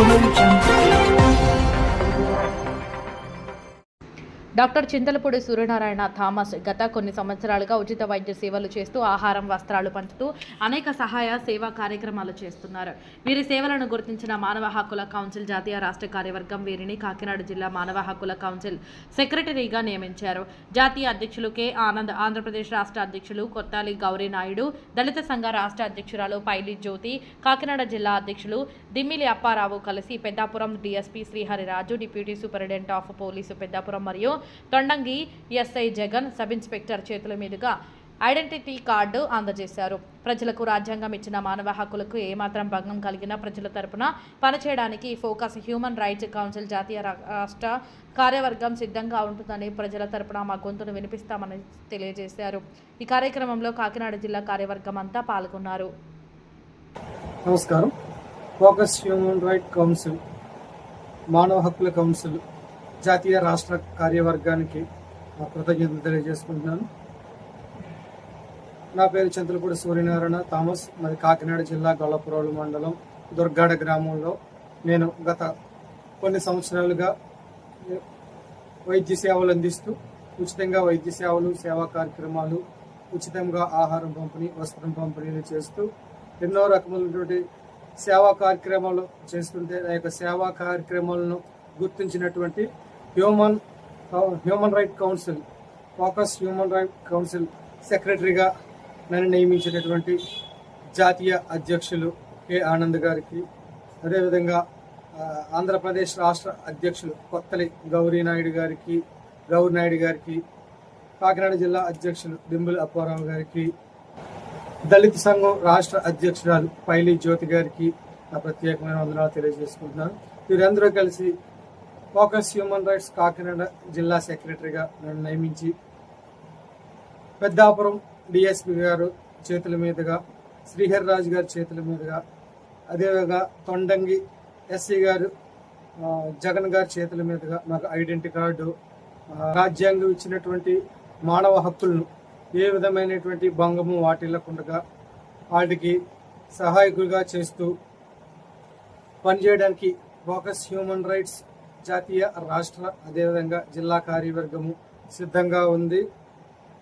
Bulunacağım doctor Chintalapudi Suryanarayana Thomas గత కొన్ని సంవత్సరాలుగా ఉచిత వైద్య సేవలు చేస్తూ ఆహారం వస్త్రాలు పంచుతూ అనేక సహాయ సేవా కార్యక్రమాలు చేస్తున్నారు. వీరి సేవలను గుర్తించిన మానవ హక్కుల కౌన్సిల్ జాతీయ రాష్ట్ర కార్యవర్గం వీరిని కాకినాడ జిల్లా మానవ హక్కుల కౌన్సిల్ సెక్రటరీగా నియమించారు. జాతీయ అధ్యక్షులు కె. ఆనంద్ ఆంధ్రప్రదేశ్ రాష్ట్ర అధ్యక్షులు కొత్తాలి గౌరీ నాయుడు దళిత సంఘ రాష్ట్ర అధ్యక్షురాలు పైలి జ్యోతి కాకినాడ జిల్లా అధ్యక్షులు దిమ్మిలి అప్పారావు కలిసి Peddapuram DSP Srihariraju deputy superintendent of police Peddapuram మరియు Tondangi SI Jagan sub inspector చేతుల మీదుగా ఐడెంటిటీ కార్డు అందజేశారు. ప్రజలకు రాజ్యాంగం ఇచ్చిన మానవ హక్కులకు ఏమాత్రం భంగం కలిగినా ప్రజల తరపున పనిచేయడానికి ఫోకస్ హ్యూమన్ రైట్స్ కౌన్సిల్ జాతీయ రాష్ట్ర కార్యవర్గం సిద్ధంగా ఉంటుందని ప్రజల తరపున మా గొంతును వినిపిస్తామని తెలియజేశారు. ఈ కార్యక్రమంలో కాకినాడ జిల్లా కార్యవర్గం అంతా పాల్గొన్నారు. నమస్కారం. ఫోకస్ హ్యూమన్ రైట్ కౌన్సిల్ మానవ హక్కుల కౌన్సిల్ జాతీయ రాష్ట్ర కార్యవర్గానికి నా కృతజ్ఞతలు తెలియజేసుకుంటున్నాను. నా పేరు చంద్రపూడి సూర్యనారాయణ థామస్. మరి కాకినాడ జిల్లా గొల్లపురోలు మండలం దుర్గాడ గ్రామంలో నేను గత కొన్ని సంవత్సరాలుగా వైద్య సేవలు అందిస్తూ ఉచితంగా వైద్య సేవలు సేవా కార్యక్రమాలు ఉచితంగా ఆహారం పంపిణీ వస్త్రం పంపిణీలు చేస్తూ ఎన్నో రకములైనటువంటి సేవా కార్యక్రమాలు చేస్తుంటే ఆ యొక్క సేవా కార్యక్రమాలను గుర్తించినటువంటి human human right council focus human right council సెక్రటరీగా నన్ను నియమించినటువంటి జాతీయ అధ్యక్షులు కె ఆనంద్ గారికి అదేవిధంగా ఆంధ్రప్రదేశ్ రాష్ట్ర అధ్యక్షులు కొత్తలి గౌరీ నాయుడు గారికి గౌరీ నాయుడు గారికి కాకినాడ జిల్లా అధ్యక్షులు దింబుల అప్పారావు గారికి దళిత సంఘం రాష్ట్ర అధ్యక్షురాలు పైలి జ్యోతి గారికి నా ప్రత్యేకమైన వందనాలు తెలియజేసుకుంటున్నాను. వీరందరూ కలిసి ఫోకస్ హ్యూమన్ రైట్స్ కాకినాడ జిల్లా సెక్రటరీగా నన్ను నియమించి పెద్దాపురం డిఎస్పి గారు చేతుల మీదుగా శ్రీహరి రాజు గారి చేతుల మీదుగా అదేవిధంగా తొండంగి ఎస్సీ గారు జగన్ గారి చేతుల మీదుగా నాకు ఐడెంటిటీ కార్డు రాజ్యాంగం ఇచ్చినటువంటి మానవ హక్కులను ఏ విధమైనటువంటి భంగము వాటిల్లకుండా వాటికి సహాయకులుగా చేస్తూ పనిచేయడానికి ఫోకస్ హ్యూమన్ రైట్స్ జాతీయ రాష్ట్ర అదేవిధంగా జిల్లా కార్యవర్గము సిద్ధంగా ఉంది.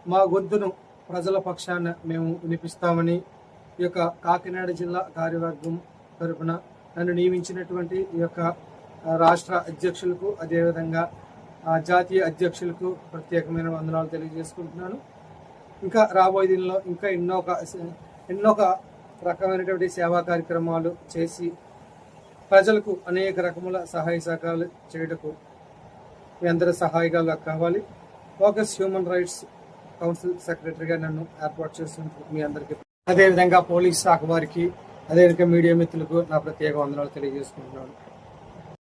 మా గొంతును ప్రజల పక్షాన మేము వినిపిస్తామని ఈ యొక్క కాకినాడ జిల్లా కార్యవర్గం తరపున నన్ను నియమించినటువంటి ఈ యొక్క రాష్ట్ర అధ్యక్షులకు అదేవిధంగా జాతీయ అధ్యక్షులకు ప్రత్యేకమైన వందనాలు తెలియజేసుకుంటున్నాను. ఇంకా రాబోయే దినంలో ఇంకా ఎన్నో ఒక- ఎన్నో ఒక రకమైనటువంటి సేవా కార్యక్రమాలు చేసి ప్రజలకు అనేక రకముల సహాయ సహకారాలు చేయటకు మీ అందరి సహాయకాలు కావాలి. ఫోకస్ హ్యూమన్ రైట్స్ కౌన్సిల్ సెక్రటరీగా నన్ను ఏర్పాటు చేస్తున్నందుకు మీ అందరికీ అదేవిధంగా పోలీస్ శాఖ వారికి అదేవిధంగా మీడియా మిత్రులకు నా ప్రత్యేక వందనాలు తెలియజేసుకుంటున్నాను.